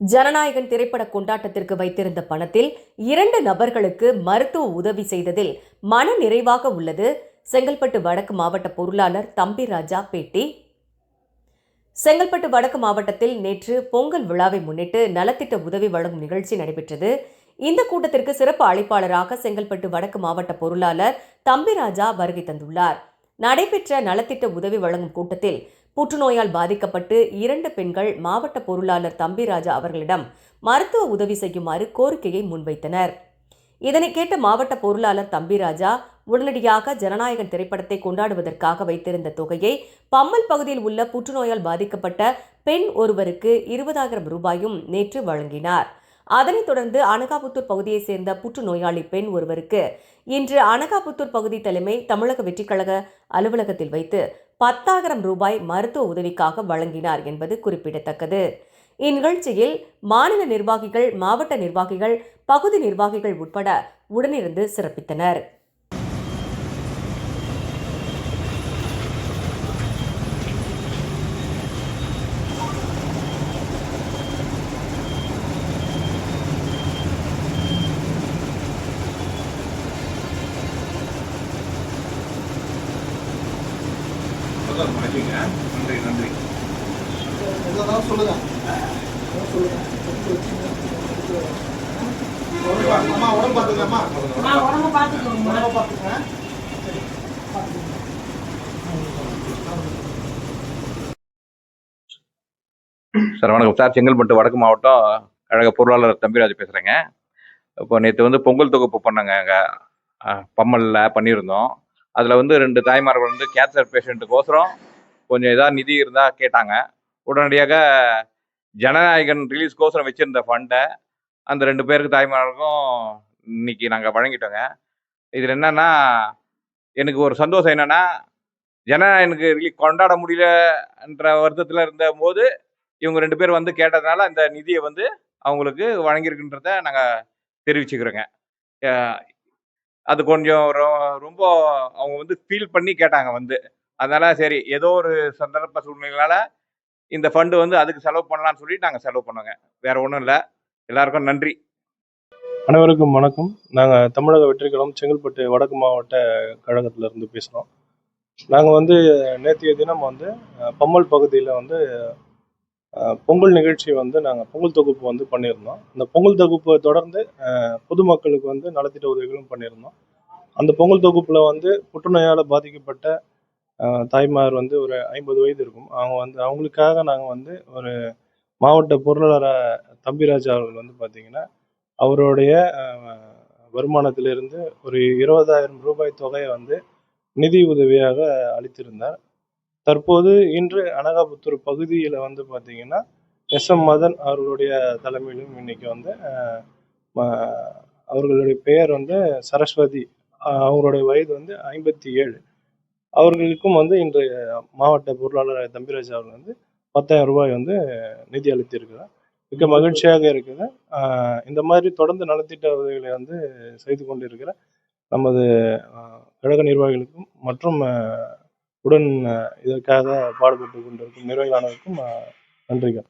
ஜனநாயகன் திரைப்பட கொண்டாட்டத்திற்கு வைத்திருந்த பணத்தில் இரண்டு நபர்களுக்கு மருத்துவ உதவி செய்ததில் மன நிறைவாக உள்ளது. செங்கல்பட்டு வடக்கு மாவட்ட பொருளாளர் தம்பி ராஜா பேட்டி. செங்கல்பட்டு வடக்கு மாவட்டத்தில் நேற்று பொங்கல் விழாவை முன்னிட்டு நலத்திட்ட உதவி வழங்கும் நிகழ்ச்சி நடைபெற்றது. இந்த கூட்டத்திற்கு சிறப்பு அழைப்பாளராக செங்கல்பட்டு வடக்கு மாவட்ட பொருளாளர் தம்பிராஜா வருகை தந்துள்ளார். நடைபெற்ற நலத்திட்ட உதவி வழங்கும் கூட்டத்தில் புற்றுநோயால் பாதிக்கப்பட்டு இரண்டு பெண்கள் மாவட்ட பொருளாளர் தம்பிராஜா அவர்களிடம் மருத்துவ உதவி செய்யுமாறு கோரிக்கையை முன்வைத்தனர். இதனை கேட்ட மாவட்ட பொருளாளர் தம்பிராஜா உடனடியாக ஜனநாயகன் திரைப்படத்தை கொண்டாடுவதற்காக வைத்திருந்த தொகையை பம்மல் பகுதியில் உள்ள புற்றுநோயால் பாதிக்கப்பட்ட பெண் ஒருவருக்கு இருபதாயிரம் ரூபாயும் நேற்று வழங்கினார். அதனைத் தொடர்ந்து அனகாபுத்தூர் பகுதியைச் சேர்ந்த புற்றுநோயாளி பெண் ஒருவருக்கு இன்று அனகாபுத்தூர் பகுதி தலைமை தமிழக வெற்றிக்கழக அலுவலகத்தில் வைத்து பத்தாயிரம் ரூபாய் மருத்துவ உதவிக்காக வழங்கினார் என்பது குறிப்பிடத்தக்கது. இந்நிகழ்ச்சியில் மாநில நிர்வாகிகள் மாவட்ட நிர்வாகிகள் பகுதி நிர்வாகிகள் உட்பட உடனிருந்து சிறப்பித்தனர். முதல் மகிழ்ச்சிங்க நன்றி நன்றி. எதாவது சொல்லுங்க. எதாவது சொல்லுங்க அம்மா உடம்பு பார்த்துங்க அம்மா நான் உடம்ப பார்த்துக்கோங்க. உடம்ப பார்த்துங்க சார் வணக்கம். சார் செங்கல்பட்டு வடக்கு மாவட்டம் கழக பொருளாளர் தம்பிராஜ் பேசுகிறேங்க இப்போ நேற்று வந்து பொங்கல் தொகுப்பு பண்ணாங்க. அங்கே பம்மலில் பண்ணியிருந்தோம். அதில் வந்து ரெண்டு தாய்மார்கள் வந்து கேன்சர் பேஷண்ட்டுக்கோசரம் கொஞ்சம் ஏதாவது நிதி இருந்தால் கேட்டாங்க. உடனடியாக ஜனநாயகன் ரிலீஸ்க்கோசரம் வச்சுருந்த ஃபண்டை அந்த ரெண்டு பேருக்கு தாய்மார்களுக்கும் இன்னைக்கு நாங்கள் வழங்கிட்டோங்க. இதில் என்னன்னா எனக்கு ஒரு சந்தோஷம் என்னன்னா ஜனநாயகனுக்கு ரிலீ கொண்டாட முடியலன்ற வருத்தத்தில் இருந்த போது இவங்க ரெண்டு பேர் வந்து கேட்டதுனால அந்த நிதியை வந்து அவங்களுக்கு வழங்கியிருக்குன்றத நாங்கள் தெரிவிச்சுக்கிறோங்க. அது கொஞ்சம் ரொ- ரொம்ப அவங்க வந்து ஃபீல் பண்ணி கேட்டாங்க வந்து. அதனால சரி ஏதோ ஒரு சந்தர்ப்ப சூழ்நிலையால இந்த ஃபண்டு வந்து அதுக்கு செலவு பண்ணலாம்னு சொல்லி நாங்கள் செலவு பண்ணோங்க. வேற ஒன்றும் இல்லை. எல்லாருக்கும் நன்றி. அனைவருக்கும் வணக்கம். நாங்கள் தமிழக வெற்றிக்கலம் செங்கல்பட்டு வடக்கு மாவட்ட கழகத்தில் இருந்து பேசுகிறோம் நாங்கள் வந்து நேற்றைய தினம் வந்து பம்மல் பகுதியில் வந்து பொங்கல் நிகழ்ச்சி வந்து நாங்கள் பொங்கல் தொகுப்பு வந்து பண்ணியிருந்தோம். இந்த பொங்கல் தொகுப்பை தொடர்ந்து பொதுமக்களுக்கு வந்து நலத்திட்ட உதவிகளும் பண்ணியிருந்தோம். அந்த பொங்கல் தொகுப்பில் வந்து புற்றுநோயால் பாதிக்கப்பட்ட தாய்மார் வந்து ஒரு ஐம்பது வயது இருக்கும். அவங்க வந்து அவங்களுக்காக நாங்கள் வந்து ஒரு மாவட்ட பொருளாதார தம்பிராஜா அவர்கள் வந்து பார்த்திங்கன்னா அவருடைய வருமானத்திலிருந்து ஒரு இருபதாயிரம் ரூபாய் தொகையை வந்து நிதி உதவியாக அளித்திருந்தார். தற்போது இன்று அனகாபுத்தூர் பகுதியில் வந்து பார்த்தீங்கன்னா எஸ் எம் மதன் அவர்களுடைய தலைமையிலும் இன்னைக்கு வந்து அவர்களுடைய பெயர் வந்து சரஸ்வதி அவங்களுடைய வயது வந்து ஐம்பத்தி ஏழு. அவர்களுக்கும் வந்து இன்று மாவட்ட பொருளாளர் தம்பிராஜ் அவர்கள் வந்து பத்தாயிரம் ரூபாய் வந்து நிதி அளித்திருக்கிறார். மிக மகிழ்ச்சியாக இருக்குது. இந்த மாதிரி தொடர்ந்து நலத்திட்ட உதவிகளை வந்து செய்து கொண்டிருக்கிற நமது கழக நிர்வாகிகளுக்கும் மற்றும் உடன் இதற்காக பாடுபட்டு கொண்டிருக்கும் நிர்வாகிகள் நன்றிகள்.